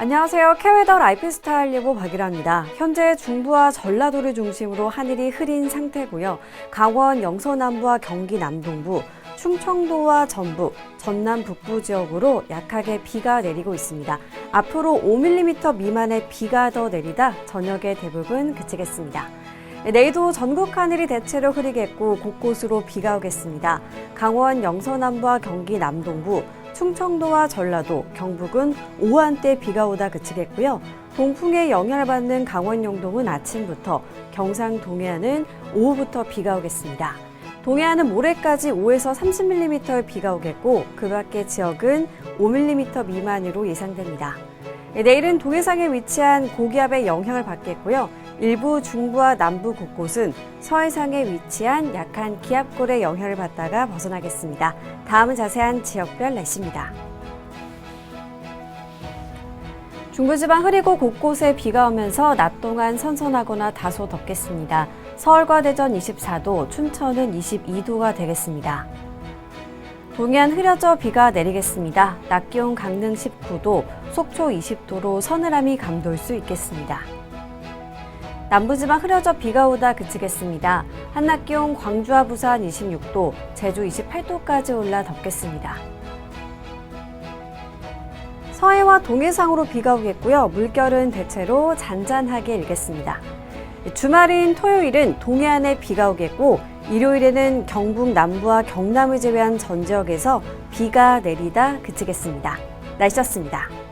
안녕하세요. 캐웨더 라이프스타일 예보 박일아입니다. 현재 중부와 전라도를 중심으로 하늘이 흐린 상태고요. 강원 영서남부와 경기 남동부, 충청도와 전북, 전남 북부 지역으로 약하게 비가 내리고 있습니다. 앞으로 5mm 미만의 비가 더 내리다 저녁에 대부분 그치겠습니다. 네, 내일도 전국 하늘이 대체로 흐리겠고 곳곳으로 비가 오겠습니다. 강원 영서남부와 경기 남동부, 충청도와 전라도, 경북은 오후 한때 비가 오다 그치겠고요. 동풍의 영향을 받는 강원 영동은 아침부터, 경상 동해안은 오후부터 비가 오겠습니다. 동해안은 모레까지 5에서 30mm의 비가 오겠고 그 밖의 지역은 5mm 미만으로 예상됩니다. 네, 내일은 동해상에 위치한 고기압의 영향을 받겠고요. 일부 중부와 남부 곳곳은 서해상에 위치한 약한 기압골의 영향을 받다가 벗어나겠습니다. 다음은 자세한 지역별 날씨입니다. 중부지방 흐리고 곳곳에 비가 오면서 낮 동안 선선하거나 다소 덥겠습니다. 서울과 대전 24도, 춘천은 22도가 되겠습니다. 동해안 흐려져 비가 내리겠습니다. 낮 기온 강릉 19도, 속초 20도로 서늘함이 감돌 수 있겠습니다. 남부지방 흐려져 비가 오다 그치겠습니다. 한낮 기온 광주와 부산 26도, 제주 28도까지 올라 덥겠습니다. 서해와 동해상으로 비가 오겠고요. 물결은 대체로 잔잔하게 일겠습니다. 주말인 토요일은 동해안에 비가 오겠고 일요일에는 경북 남부와 경남을 제외한 전 지역에서 비가 내리다 그치겠습니다. 날씨였습니다.